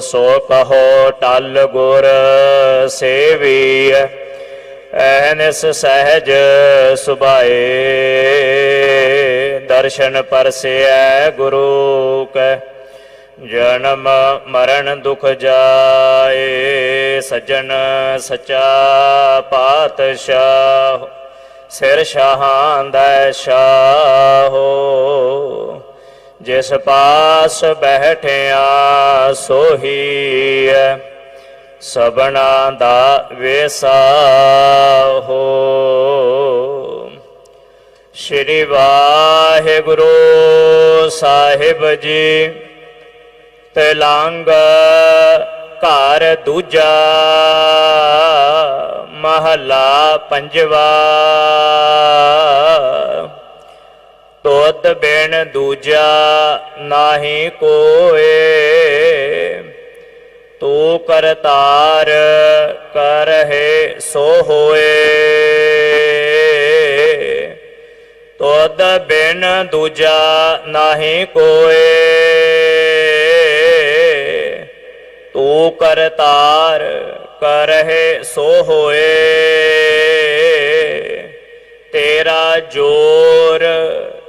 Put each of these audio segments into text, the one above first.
ਸੋ ਕਹੋ, ਟਲ ਗੁਰ ਸੇਵੀ ਐਨਸ ਸਹਿਜ ਸੁਭਾਏ। ਦਰਸ਼ਨ ਪਰਸਿਐ ਗੁਰੂ ਕੈ, ਜਨਮ ਮਰਨ ਦੁਖ ਜਾਏ, ਸਜਣ ਸਚਾ ਪਾਤਸ਼ਾਹ, ਸਿਰ ਸ਼ਾਹਾਂ ਦਾ ਸ਼ਾਹੋ ਜਿਸ ਪਾਸ ਬੈਠਿਆ ਸੋਹੀ ਸਭਨਾ ਦਾ ਵੇਸਾ ਹੋ। ਸ਼੍ਰੀ ਵਾਹਿਗੁਰੂ ਸਾਹਿਬ ਜੀ ਤਲੰਗ ਘਰ ਦੂਜਾ ਮਹਲਾ ਪੰਜਵਾ। ਤੋਤ ਬਿਨ ਦੂਜਾ ਨਾਹੀ ਕੋਏ। ਤੂੰ ਕਰਤਾਰ ਕਰਹਿ ਸੋ ਹੋਏ। ਤੋਦ ਬਿਨ ਦੂਜਾ ਨਾਹੀ ਕੋਏ। ਤੂੰ ਕਰਤਾਰ ਕਰਹਿ ਸੋ ਹੋਏ। ਤੇਰਾ ਜੋਰ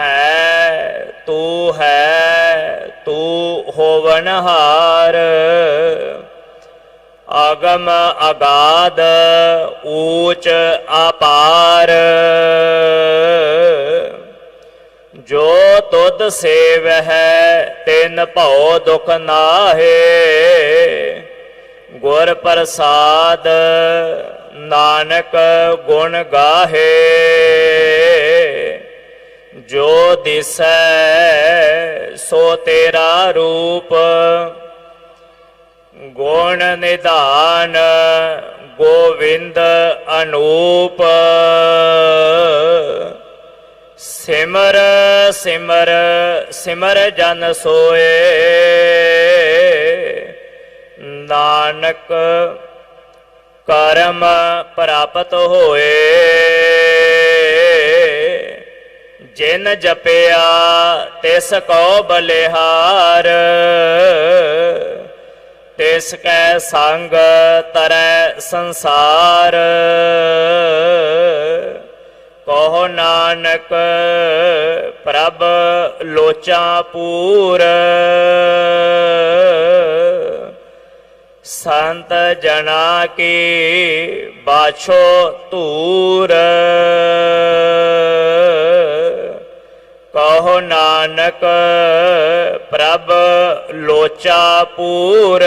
ਹੈ, ਤੂੰ ਹੈ, ਤੂੰ ਹੋਵਨਹਾਰ ਆਗਮ ਅਗਾਧ, ਊਚ ਅਪਾਰ। ਜੋ ਤੁਧ ਸੇਵ ਹੈ ਤਿਨ ਭਉ ਦੁਖ ਨਾਹੇ। ਗੁਰ ਪ੍ਰਸਾਦ, ਨਾਨਕ ਗੁਣ ਗਾਹੇ। ਜੋ ਦਿਸੈ ਸੋ ਤੇਰਾ ਰੂਪ। ਗੁਣ ਨਿਧਾਨ ਗੋਵਿੰਦ ਅਨੂਪ। ਸਿਮਰ ਸਿਮਰ ਸਿਮਰ ਜਨ ਸੋਏ। ਨਾਨਕ ਕਰਮ ਪ੍ਰਾਪਤ ਹੋਏ। ਜਿਨ ਜਪਿਆ, ਤਿਸ ਕੋ ਬਲਿਹਾਰ। ਤਿਸ ਕੈ ਸੰਗ ਤਰੈ ਸੰਸਾਰ। ਕਹੋ ਨਾਨਕ, ਪ੍ਰਭ ਲੋਚਾ ਪੂਰ। ਸੰਤ ਜਨਾ ਕੀ ਬਾਛੋ ਧੂਰ। ਕਹੋ ਨਾਨਕ, ਪ੍ਰਭ ਲੋਚਾ ਪੂਰ।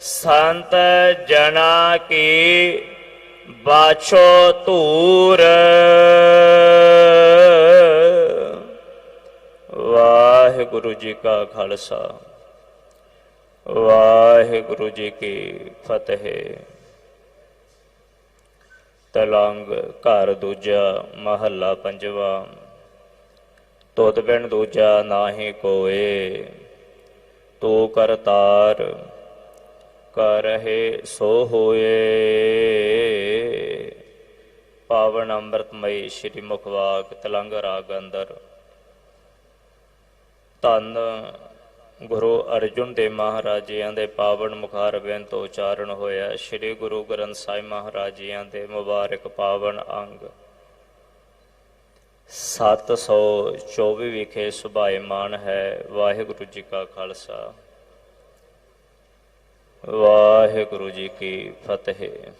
ਸੰਤ ਜਨਾ ਕੀ ਬਾਛੋ ਧੂਰ। ਵਾਹਿਗੁਰੂ ਜੀ ਕਾ ਖਾਲਸਾ, ਵਾਹਿਗੁਰੂ ਜੀ ਕੀ ਫਤਿਹ। ਤਲੰਗ ਘਰ ਦੂਜਾ, ਮਹੱਲਾ ਪੰਜਵਾ। ਤੋਤ ਬਿਨ ਦੂਜਾ ਨਾਹੀ ਕੋਏ। ਤੂੰ ਕਰਤਾਰ ਕਰਹਿ ਸੋ ਹੋਏ। ਪਾਵਨ ਅੰਮ੍ਰਿਤਮਈ ਸ੍ਰੀ ਮੁਖਵਾਕ ਤਲੰਗ ਰਾਗ ਅੰਦਰ। ਧੰਨ ਗੁਰੂ ਅਰਜੁਨ ਦੇਵ ਮਹਾਰਾਜੀਆਂ ਦੇ ਪਾਵਨ ਮੁਖਾਰਬਿੰਦ ਤੋਂ ਉਚਾਰਨ ਹੋਇਆ, ਸ੍ਰੀ ਗੁਰੂ ਗ੍ਰੰਥ ਸਾਹਿਬ ਮਹਾਰਾਜ ਜੀਆਂ ਦੇ ਮੁਬਾਰਕ ਪਾਵਨ ਅੰਗ। 724 ਵਿਖੇ ਸੁਭਾਇਮਾਨ ਹੈ ਵਾਹਿਗੁਰੂ ਜੀ ਕਾ ਖਾਲਸਾ। ਵਾਹਿਗੁਰੂ ਜੀ ਕੀ ਫਤਿਹ।